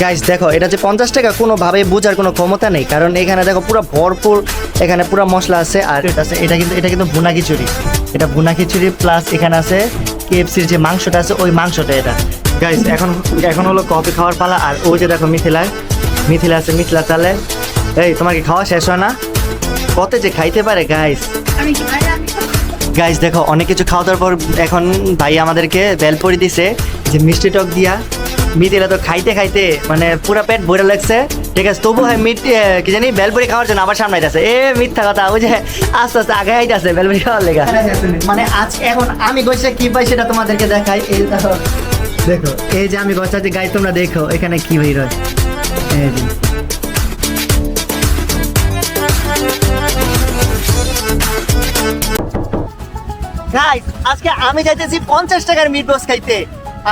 Guys দেখো, এটা যে পঞ্চাশ টাকা কোনোভাবে বোঝার কোনো ক্ষমতা নেই। কারণ এখানে দেখো, পুরো ভরপুর, এখানে পুরো মশলা আছে, আর এটা আছে, এটা কিন্তু এটা কিন্তু ভুনা খিচুড়ি। এটা ভুনা খিচুড়ি প্লাস এখানে আছে কেএফসির যে মাংসটা আছে, ওই মাংসটা এটা। গাইস এখন এখন হলো কফি খাওয়ার পালা, আর ওই যে দেখো মিথিলায়, মিথিলা আছে মিথিলা চালে। এই, তোমার কি খাওয়া শেষ হয় না? কত যে খাইতে পারে গাইস গাইস দেখো, অনেক কিছু খাওয়া দাওয়ার পর এখন ভাই আমাদেরকে বেল পরি দিছে, যে মিষ্টি টক দিয়া। মিটিরা তো খাইতে খাইতে মানে পুরো পেট ভরে লাগছে। ঠিক আছে তবু হয় মিট কি জানি, বেলপুরি খাওয়ার জন্য আবার সামনে আইতাছে। এ, মিথ্যা কথা যে আস্তে আস্তে আগে আইতাছে বেলপুরি খাওয়ার লেগা। মানে আজ এখন আমি গইছে কি পাই সেটা তোমাদেরকে দেখাই, এই দেখো। এই যে আমি গছাচ্ছি গাই তোমরা দেখো, এখানে কি হই রয়। এই আজকে আমি চাইতেছি পঞ্চাশ টাকার মিট বক্স খাইতে।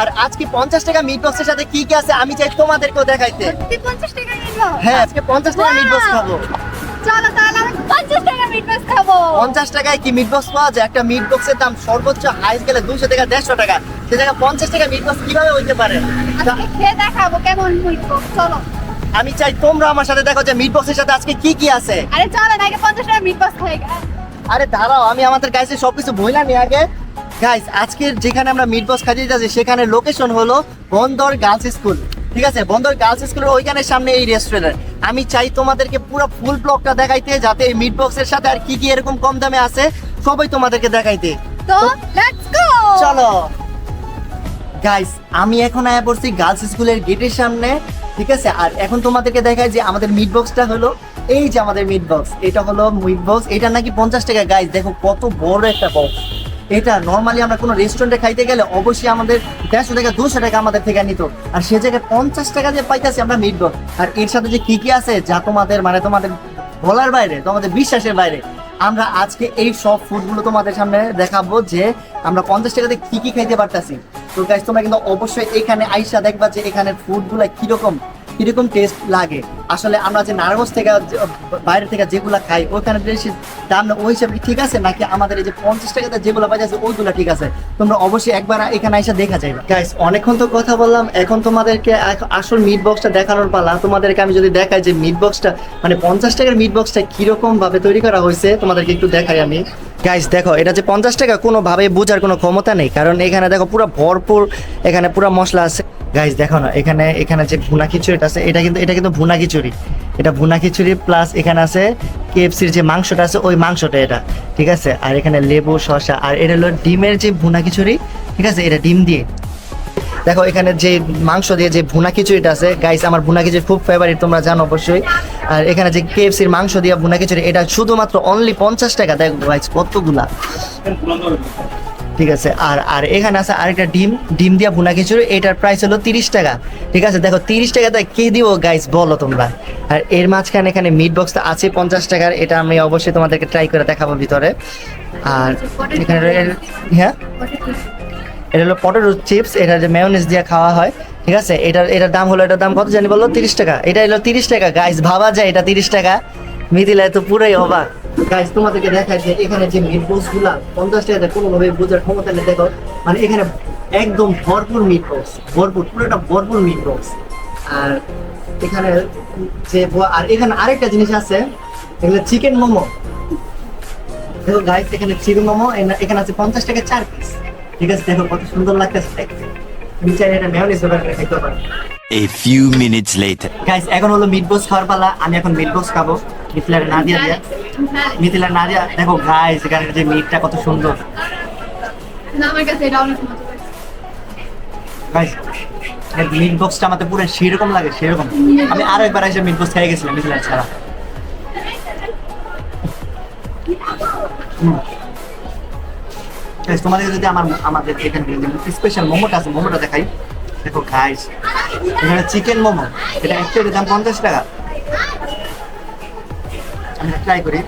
আর আজকে পঞ্চাশ টাকা মিট বক্সের সাথে কি কি আছে আমি চাই তোমাদেরকেও দেখাইতে। 50 টাকা হ্যাঁ আজকে পঞ্চাশ টাকা মিট বক্স খাব। চলো তাহলে আমি 50 টাকা মিট মাছ খাব। পঞ্চাশ টাকায় কি মিট বক্স পাওয়া যায়? একটা মিট বক্সের দাম সর্বোচ্চ গেলে টাকা দেড়শো টাকা। সে জায়গায় পঞ্চাশ টাকা মিট বক্স কীভাবে হইতে পারে? খেয়ে দেখাবো কেমন মিট চলো। আমি চাই তোমরা আমার সাথে দেখো যে মিট বক্সের সাথে আজকে কি কি আছে। আরে চলো আগে 50 টাকা মিট মাছ খাই আরে দাঁড়াও আমি আমাদের গাইসে সবকিছু নি আগে। গাইস আজকের যেখানে আমরা মিট বক্স খাইতে যাচ্ছি সেখানে লোকেশন হলো বন্দর গার্লস স্কুল ঠিক আছে? বন্দর গার্লস স্কুলের ওইখানের সামনে এই রেস্টুরেন্ট আমি চাই তোমাদেরকে পুরো ফুল ব্লকটা দেখাইতে যাতে এই মিট বক্সের সাথে আর কি কি এরকম কম দামে আছে সবাই তোমাদেরকে দেখাইতে। তো লেটস গো চলো। গাইস আমি এখন আয়া পড়ছি গার্লস স্কুলের গেটের সামনে ঠিক আছে? আর এখন তোমাদেরকে দেখায় যে আমাদের মিট বক্সটা হলো এই যে আমাদের মিট বক্স এটা হলো মিট বক্স এটা নাকি পঞ্চাশ টাকা। গাইস দেখো কত বড় একটা বক্স এটা নর্মালি আমরা কোনো রেস্টুরেন্টে খাইতে গেলে অবশ্যই আমাদের দেড়শো টাকা দুশো টাকা আমাদের থেকে নিত। আর সে জায়গায় পঞ্চাশ টাকা যে পাইতেছি আমরা মিট আর এর সাথে যে কি কি আছে, যা তোমাদের মানে তোমাদের বলার বাইরে, তোমাদের বিশ্বাসের বাইরে, আমরা আজকে এই সব ফুডগুলো তোমাদের সামনে দেখাবো যে আমরা পঞ্চাশ টাকাতে কি কি খাইতে পারতাছি। তো গাইস তোমরা কিন্তু অবশ্যই এখানে আইসা দেখবা যে এখানে ফুডগুলো কীরকম। কীরকম টেস্ট লাগে। আসলে আমরা যে নারাগঞ্জ থেকে বাইরে থেকে যেগুলো খাই ওইখানে বেশি দাম না ওই হিসাবে ঠিক আছে? নাকি আমাদের এই যে পঞ্চাশ টাকাতে যেগুলো পাইতেছে ওইগুলো ঠিক আছে? তোমরা অবশ্যই একবার এখানে এসে দেখা যাবে গাইস অনেকক্ষণ তো কথা বললাম এখন তোমাদেরকে আসল মিট বক্সটা দেখানোর পালা। তোমাদেরকে আমি যদি দেখাই যে মিট বক্সটা মানে পঞ্চাশ টাকার মিট বক্সটা কীরকম ভাবে তৈরি করা হয়েছে তোমাদেরকে একটু দেখাই আমি। গাইস দেখো এটা যে পঞ্চাশ টাকা কোনোভাবে বোঝার কোনো ক্ষমতা নেই কারণ এখানে দেখো পুরো ভরপুর এখানে পুরো মশলা আছে। গাইস দেখো না, এখানে এখানে যে ভুনা খিচুড়িটা আছে, এটা কিন্তু এটা কিন্তু ভুনা খিচুড়ি। এটা ভুনা খিচুড়ি প্লাস এখানে আছে কেএফসির যে মাংসটা আছে, ওই মাংসটা এটা, ঠিক আছে? আর এখানে লেবু, শসা, আর এটা হলো ডিমের যে ভুনা খিচুড়ি, ঠিক আছে? এটা ডিম দিয়ে। দেখো, এখানে যে মাংস দিয়ে যে ভুনা খিচুড়িটা আছে গাইস আমার ভুনা খিচুড়ি খুব ফেভারিট তোমরা জানো অবশ্যই। আর এখানে যে কেএফসির মাংস দিয়ে ভুনা খিচুড়ি, এটা শুধুমাত্র অনলি পঞ্চাশ টাকা। দেখো গাইস কতগুলা। ঠিক আছে? আর আর এখানে আছে আরেকটা ডিম। ডিম দিয়া ভুনা খিচুড়ি, এটার প্রাইস হলো তিরিশ টাকা। ঠিক আছে? দেখো, তিরিশ টাকা টাকাতে কে দিব গাইস বলো তোমরা। আর এর মাঝখানে এখানে মিট বক্সটা আছে পঞ্চাশ টাকার, এটা আমি অবশ্যই তোমাদেরকে ট্রাই করে দেখাবো ভিতরে। আর এখানে হ্যাঁ? এটা হলো পটেটো চিপস এটা যে মেয়োনিজ দিয়ে খাওয়া হয়। ঠিক আছে? এটার এটার দাম হলো, এটার দাম কত জানি বলল তিরিশ টাকা। এটা হলো তিরিশ টাকা। গাইস ভাবা যায় এটা তিরিশ টাকা। মিথিলায় তো পুরোই অবাক। গাইস তোমাদেরকে দেখায় যে এখানে যে মিটগুলা, পঞ্চাশ টাকাতে কোনোভাবে বোঝার ক্ষমতা নেই, দেখো। মানে এখানে একদম ভরপুর মিট ভরপুর, পুরোটা ভরপুর মিট আর এখানে যে আর এখানে আরেকটা জিনিস আছে এখানে চিকেন মোমো। দেখো গাইস এখানে চিকেন মোমো এখানে আছে পঞ্চাশ টাকা চার পিস ঠিক আছে, দেখো কত সুন্দর লাগতেছে দেখতে। তুমি চাইলে এটা মেয়নিজ ব্যবহার করে খেতে পারো। A few minutes later. Guys এখন হলো মিট বক্স খাওয়ার পালা আমি এখন মিট বক্স খাব। মিথিলার না দিয়া মিথিলার না দিয়া দেখো গাইস এখানে যে মিটটা কত সুন্দর। না আমার কাছে এটা অনেক গাইস মিট বক্সটা আমাদের পুরো সেরকম লাগে সেরকম। আমি আরও একবার এসে মিট বক্স খেয়ে গেছিলাম মিথিলার ছাড়া। Guys, তোমাদের যদি আমার আমাদের এখানে স্পেশাল মোমোটা আছে মোমোটা দেখাই। দেখো গাইস এখানে চিকেন মোমো এটা এক প্লেটের দাম পঞ্চাশ টাকা। আমি ট্রাই করি।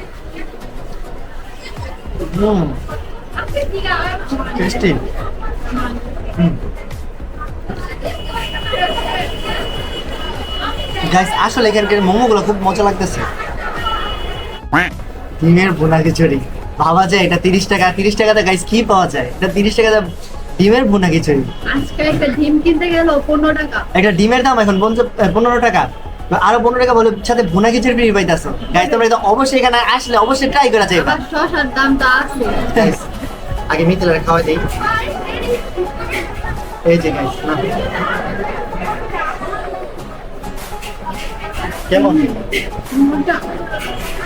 হুম টেস্টি হুম। গাইস আসলে এখানকার মোমোগুলো খুব মজা লাগতেছে। ডিমের বোনা খিচুড়ি। ভাবা যায় এটা তিরিশ টাকা তিরিশ টাকাতে গাইস কি পাওয়া যায়? এটা তিরিশ টাকাতে ডিমের ভুনা খিচুড়ি। আজকে একটা ডিম কিনতে গেল পনেরো টাকা। একটা ডিমের দাম এখন পনেরো টাকা। আরও পনেরো টাকা বলে সাথে ভুনা খিচুড়ি ফ্রি পাইতেছো গাইজ তোমরা এটা অবশ্যই এখানে আসলে অবশ্যই ট্রাই করা আবার শশার দাম তো আছে। আগে মিথিলার খাওয়া দেই। এই যে গাইস কেমন? মোটা।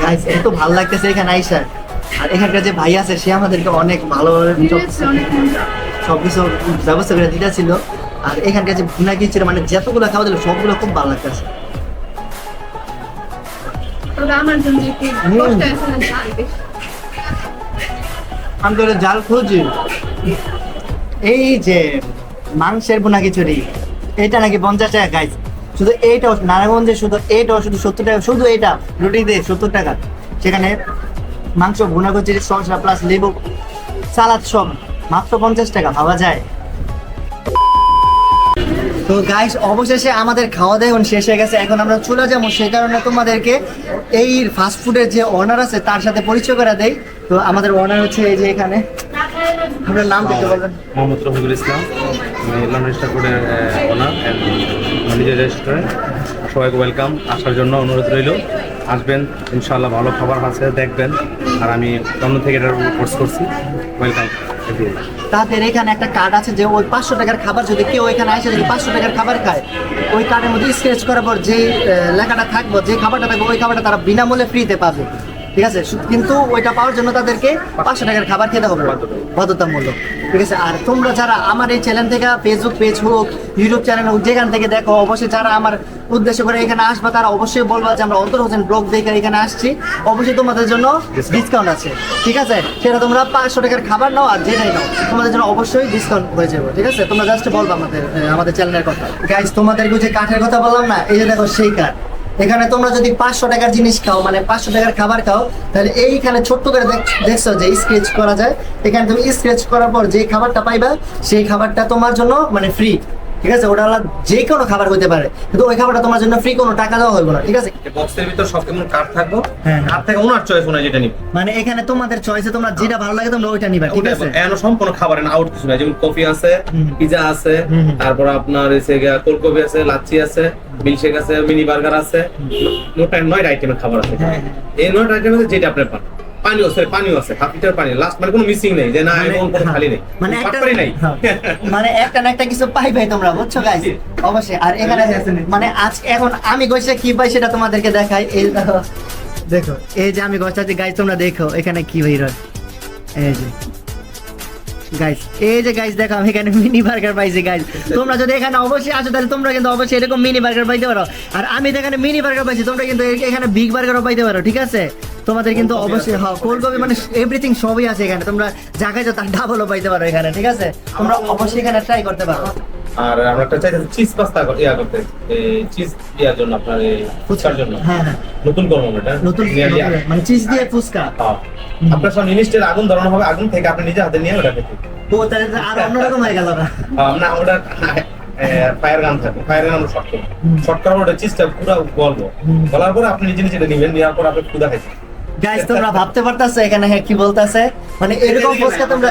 গাইস এত ভালো লাগতেছে এখানে আইসা আর এখানকার যে ভাই আছে সে আমাদেরকে অনেক ভালোভাবে সবকিছু ব্যবস্থা করে দিতেছিল আর এখানকার যে ভুনা খিচুড়ি মানে যতগুলো খাওয়া দিল সবগুলো খুব ভালো লাগতেছে। আমি তো জাল খুঁজি। এই যে মাংসের বোনা খিচুড়ি এটা নাকি পঞ্চাশ টাকা গাইজ শুধু এইটাও নারায়ণগঞ্জে শুধু এইটাও শুধু সত্তর টাকা শুধু এটা রুটি দিয়ে সত্তর টাকা। সেখানে মাংস ভুনা খিচুড়ি শসা প্লাস লেবু, সালাদ সব। মাত্র পঞ্চাশ টাকা, ভাবা যায়। তো গাইস অবশেষে আমাদের খাওয়া দাওয়া শেষ হয়ে গেছে। এখন আমরা চলে যাব সেই কারণে তোমাদেরকে এই ফাস্ট ফুডের যে ওনার আছে, তার সাথে পরিচয় করা দেই। তো আমাদের ওনার হচ্ছে এই যে এখানে। আপনার নাম দিতে বলবেন। মোহাম্মদ রফিকুল ইসলাম। ইসলাম রেস্টুরেন্টের আমার নিজের রেস্টুরেন্ট সবাইকে ওয়েলকাম আসার জন্য অনুরোধ রইল। আসবেন ইনশাল্লাহ ভালো খাবার আছে, দেখবেন। আর আমি অন্য থেকে এটার কোর্স করছি। ওয়েলকাম তাদের এখানে একটা কার্ড আছে যে ওই পাঁচশো টাকার খাবার যদি কেউ এখানে আসে, যদি পাঁচশো টাকার খাবার খায়, ওই কার্ডের মধ্যে স্ক্রেচ করার পর যে লেখাটা থাকব যে খাবারটা থাকবে, ওই খাবারটা তারা বিনামূল্যে ফ্রিতে পাবে। ঠিক আছে? কিন্তু ওইটা পাওয়ার জন্য তাদেরকে পাঁচশো টাকার খাবার খেতে হবে। বাধ্যতামূলক। ঠিক আছে? আর তোমরা যারা আমার এই চ্যানেল থেকে ফেসবুক পেজ হোক ইউটিউব চ্যানেল হোক, যেখান থেকে দেখো, অবশ্যই যারা আমার উদ্দেশ্য করে এখানে আসবা, তারা অবশ্যই বলবা যে আমরা অন্তর হোসেন ব্লগ দেখে এখানে আসছি। অবশ্যই তোমাদের জন্য ডিসকাউন্ট আছে। ঠিক আছে? সেটা তোমরা পাঁচশো টাকার খাবার নাও আর যেটাই নাও, তোমাদের জন্য অবশ্যই ডিসকাউন্ট হয়ে যাবে। ঠিক আছে? তোমরা জাস্ট বলবা আমাদের আমাদের চ্যানেলের কথা। গাইজ তোমাদেরকে যে কাঠের কথা বললাম না? এই যে দেখো সেই কাঠ। এখানে তোমরা যদি পাঁচশো টাকার জিনিস খাও মানে পাঁচশো টাকার খাবার খাও, তাহলে এইখানে ছোট্ট করে দেখ- দেখছ যে স্ক্রেচ করা যায়। এখানে তুমি স্ক্রেচ করার পর যে খাবারটা পাইবা, সেই খাবারটা তোমার জন্য মানে ফ্রি ঠিক আছে? ওটা হলো যে কোনো খাবার হতে পারে। কিন্তু ওই খাবারটা তোমার জন্য ফ্রি কোনো টাকা দেওয়া হইব না ঠিক আছে? বক্সের ভিতর সব কেমন কার্ড থাকব? হ্যাঁ। কার্ড থেকে ওনার চয়েস ওনার যেটা নিবে। মানে এখানে তোমাদের চয়েসে তোমরা যেটা ভালো লাগে তোমরা ওইটা নিবা ঠিক আছে? এখনও সম্পূর্ণ খাবার আউট কিছু না যেমন কফি আছে। পিজা আছে। তারপর আপনার এসে কোলকপি আছে লাচ্ছি আছে মিল্কশেক আছে মিনি বার্গার আছে। মোট নয় আইটেমের খাবার আছে হ্যাঁ, এই নয় আইটেম আছে যেটা আপনি পান। পানিও আছে পানিও আছে হাফ লিটার পানি লাস্ট মানে কোনো মিসিং নেই যে না মানে- এমন কোনো খালি নেই। মানে একটা নাই। হ্যাঁ। মানে একটা না একটা কিছু তোমরা বুঝছ গাইস অবশ্যই আর এখানে মানে আজ এখন আমি গইছে কি পাই সেটা তোমাদেরকে দেখাই। এই দেখো দেখো এই যে আমি গছাচ্ছি গাইস তোমরা দেখো এখানে কি হই রয় এই যে গাইস এই যে গাইস দেখো আমি এখানে মিনি বার্গার পাইছি গাইস তোমরা যদি এখানে অবশ্যই আসো তাহলে তোমরা কিন্তু অবশ্যই এরকম মিনি বার্গার পাইতে পারো। আর আমি তো এখানে মিনি বার্গার পাইছি তোমরা কিন্তু এখানে বিগ বার্গারও পাইতে পারো ঠিক আছে? তোমাদের কিন্তু অবশ্যই হ্যাঁ কোলকপি মানে এভরিথিং সবই আছে এখানে। তোমরা যা খাইছো ডাবলও পাইতে পারো এখানে ঠিক আছে? তোমরা অবশ্যই এখানে ট্রাই করতে পারো। আর আমরা একটা চিজ পাস্তা ইয়া করতে চিজ দেওয়ার জন্য আপনার ফুচকার জন্য। হ্যাঁ হ্যাঁ। নতুন করব এটা। নতুন মানে চিজ দিয়ে ফুচকা। হ্যাঁ। আপনার সব জিনিসটার আগুন ধরানো হবে আগুন থেকে আপনি নিজে হাতে নিয়ে ওটা খেতে। ও তাহলে আর অন্যরকম হয়ে গেল না? ওটা ফায়ার গান থাকে। ফায়ার গান আমরা শর্ট হুম। শর্ট করার ওটা চিজটা পুরো গলবো। হুম। গলার পরে আপনি নিজে নিজে এটা নিবেন নেওয়ার পর আপনি ক্ষুদা খাইছেন গাইস তোমরা ভাবতে পারতাছো এখানে হ্যাঁ কি বলতাছে? মানে এরকম ফুচকা তোমরা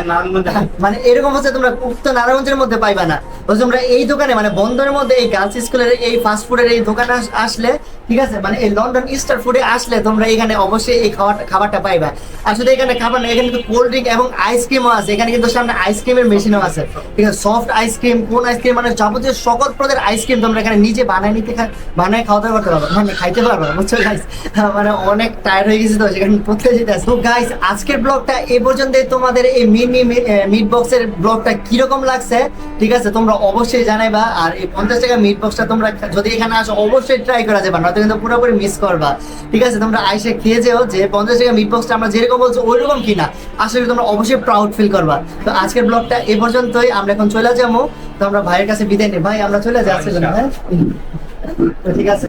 মানে এরকম ফুচকা তোমরা উক্ত নারায়ণগঞ্জের মধ্যে পাইবা না। তোমরা এই দোকানে মানে বন্দরের মধ্যে এই গার্লস স্কুলের এই ফাস্ট ফুডের এই দোকানে আসলে ঠিক আছে? মানে এই লন্ডন স্টার ফুডে আসলে তোমরা এখানে অবশ্যই এই খাবার খাবারটা পাইবা। শুধু এখানে খাবার না, এখানে কিন্তু কোল্ড ড্রিঙ্ক এবং আইসক্রিমও আছে। এখানে কিন্তু সামনে আইসক্রিমের মেশিনও আছে। ঠিক আছে? সফট আইসক্রিম কোন আইসক্রিম মানে যাবতীয় সকল প্রকার আইসক্রিম তোমরা এখানে নিজে বানায় নিতে বানায় খাওয়া দাওয়া করতে পারবে। মানে খাইতে পারবে না, বুঝছ গাইস মানে অনেক টায়ার্ড হয়ে গেছে তো, সেখানে পড়তে যেতে তো গাইস আজকের ব্লগটা এই পর্যন্তই। তোমাদের এই মিনি মিট বক্সের ব্লগটা কীরকম লাগছে? ঠিক আছে? তোমরা অবশ্যই জানাইবা। আর এই পঞ্চাশ টাকা মিট বক্সটা তোমরা যদি এখানে আসো, অবশ্যই ট্রাই করা যাবে। নয়তো কিন্তু পুরোপুরি মিস করবা। ঠিক আছে তোমরা আইসে খেয়ে যেও যে পঞ্চাশ টাকা মিট বক্সটা আমরা যেরকম বলছো ওই রকম কিনা আসলে তোমরা অবশ্যই প্রাউড ফিল করবা। তো আজকের ব্লগটা এ পর্যন্তই আমরা এখন চলে যাব। তো আমরা ভাইয়ের কাছে বিদায় নিই। ভাই আমরা চলে যাচ্ছিলাম হ্যাঁ? তো ঠিক আছে।